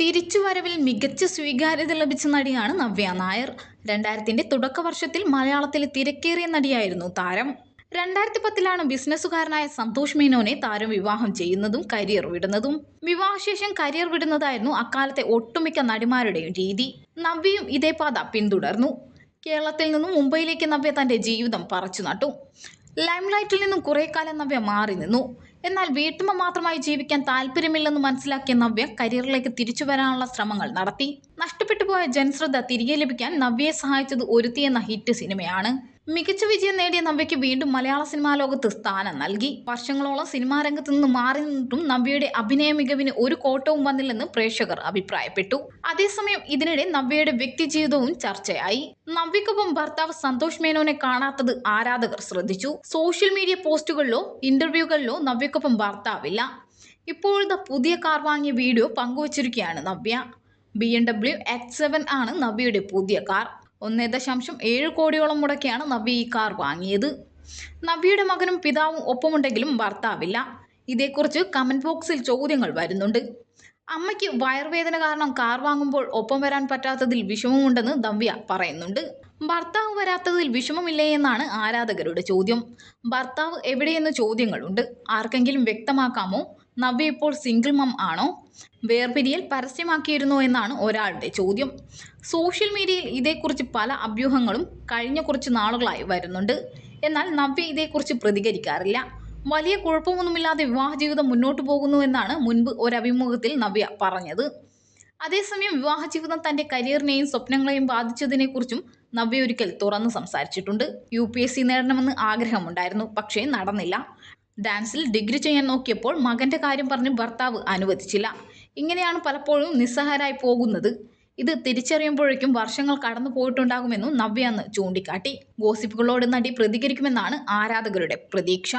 തിരിച്ചുവരവിൽ മികച്ച സ്വീകാര്യത ലഭിച്ച നടിയാണ് നവ്യ നായർ. രണ്ടായിരത്തിന്റെ തുടക്ക വർഷത്തിൽ മലയാളത്തിലെ തിരക്കേറിയ നടിയായിരുന്നു താരം. രണ്ടായിരത്തി പത്തിലാണ് ബിസിനസ്സുകാരനായ സന്തോഷ് മേനോനെ താരം വിവാഹം ചെയ്യുന്നതും കരിയർ വിടുന്നതും. വിവാഹശേഷം കരിയർ വിടുന്നതായിരുന്നു അക്കാലത്തെ ഒട്ടുമിക്ക നടിമാരുടെയും രീതി. നവ്യയും ഇതേ പാത പിന്തുടർന്നു. കേരളത്തിൽ നിന്നും മുംബൈയിലേക്ക് നവ്യ തന്റെ ജീവിതം പറിച്ചു നട്ടു. ലൈംലൈറ്റിൽ നിന്നും കുറെ കാലം നവ്യ മാറി നിന്നു. എന്നാൽ വീട്ടമ്മ മാത്രമായി ജീവിക്കാൻ താല്പര്യമില്ലെന്ന് മനസ്സിലാക്കിയ നവ്യ കരിയറിലേക്ക് തിരിച്ചു വരാനുള്ള ശ്രമങ്ങൾ നടത്തി. നഷ്ടപ്പെട്ടു പോയ ജനശ്രദ്ധ തിരികെ ലഭിക്കാൻ നവ്യയെ സഹായിച്ചത് ഒരുത്തി എന്ന ഹിറ്റ് സിനിമയാണ്. മികച്ച വിജയം നേടിയ നവ്യയ്ക്ക് വീണ്ടും മലയാള സിനിമാ ലോകത്ത് സ്ഥാനം നൽകി. വർഷങ്ങളോളം സിനിമാ രംഗത്ത് നിന്ന് മാറി നിന്നിട്ടും നവ്യയുടെ അഭിനയ മികവിന് ഒരു കോട്ടവും വന്നില്ലെന്ന് പ്രേക്ഷകർ അഭിപ്രായപ്പെട്ടു. അതേസമയം ഇതിനിടെ നവ്യയുടെ വ്യക്തിജീവിതവും ചർച്ചയായി. നവ്യക്കൊപ്പം ഭർത്താവ് സന്തോഷ് മേനോനെ കാണാത്തത് ആരാധകർ ശ്രദ്ധിച്ചു. സോഷ്യൽ മീഡിയ പോസ്റ്റുകളിലോ ഇന്റർവ്യൂകളിലോ നവ്യക്കൊപ്പം ഭർത്താവില്ല. ഇപ്പോഴത്തെ പുതിയ കാർ വാങ്ങിയ video പങ്കുവച്ചിരിക്കുകയാണ് Navya. B M W X seven ആണ് നവ്യയുടെ പുതിയ കാർ. ഒന്നേ ദശാംശം ഏഴ് കോടിയോളം മുടക്കിയാണ് നവ്യ ഈ കാർ വാങ്ങിയത്. നവ്യയുടെ മകനും പിതാവും ഒപ്പമുണ്ടെങ്കിലും ഭർത്താവില്ല. ഇതേക്കുറിച്ച് കമന്റ് ബോക്സിൽ ചോദ്യങ്ങൾ വരുന്നുണ്ട്. അമ്മയ്ക്ക് വയർവേദന കാരണം കാർ വാങ്ങുമ്പോൾ ഒപ്പം വരാൻ പറ്റാത്തതിൽ വിഷമമുണ്ടെന്ന് നവ്യ പറയുന്നുണ്ട്. ഭർത്താവ് വരാത്തതിൽ വിഷമമില്ലേ എന്നാണ് ആരാധകരുടെ ചോദ്യം. ഭർത്താവ് എവിടെയെന്ന് ചോദ്യങ്ങളുണ്ട്. ആർക്കെങ്കിലും വ്യക്തമാക്കാമോ? നവ്യ ഇപ്പോൾ സിംഗിൾ മം ആണോ? വേർപിരിയൽ പരസ്യമാക്കിയിരുന്നോ എന്നാണ് ഒരാളുടെ ചോദ്യം. സോഷ്യൽ മീഡിയയിൽ ഇതേക്കുറിച്ച് പല അഭ്യൂഹങ്ങളും കഴിഞ്ഞ കുറച്ച് നാളുകളായി വരുന്നുണ്ട്. എന്നാൽ നവ്യ ഇതേക്കുറിച്ച് പ്രതികരിക്കാറില്ല. വലിയ കുഴപ്പമൊന്നുമില്ലാതെ വിവാഹ ജീവിതം മുന്നോട്ട് പോകുന്നു എന്നാണ് മുൻപ് ഒരഭിമുഖത്തിൽ നവ്യ പറഞ്ഞത്. അതേസമയം വിവാഹ ജീവിതം തന്റെ കരിയറിനെയും സ്വപ്നങ്ങളെയും ബാധിച്ചതിനെക്കുറിച്ചും നവ്യ ഒരിക്കൽ തുറന്ന് സംസാരിച്ചിട്ടുണ്ട്. യു പി എസ് സി നേടണമെന്ന് ആഗ്രഹമുണ്ടായിരുന്നു പക്ഷേ നടന്നില്ല. ഡാൻസിൽ ഡിഗ്രി ചെയ്യാൻ നോക്കിയപ്പോൾ മകന്റെ കാര്യം പറഞ്ഞ് ഭർത്താവ് അനുവദിച്ചില്ല. ഇങ്ങനെയാണ് പലപ്പോഴും നിസ്സഹാരായി പോകുന്നത്. ഇത് തിരിച്ചറിയുമ്പോഴേക്കും വർഷങ്ങൾ കടന്നു പോയിട്ടുണ്ടാകുമെന്നും നവ്യ അന്ന് ചൂണ്ടിക്കാട്ടി. ഗോസിപ്പുകളോട് നടി പ്രതികരിക്കുമെന്നാണ് ആരാധകരുടെ പ്രതീക്ഷ.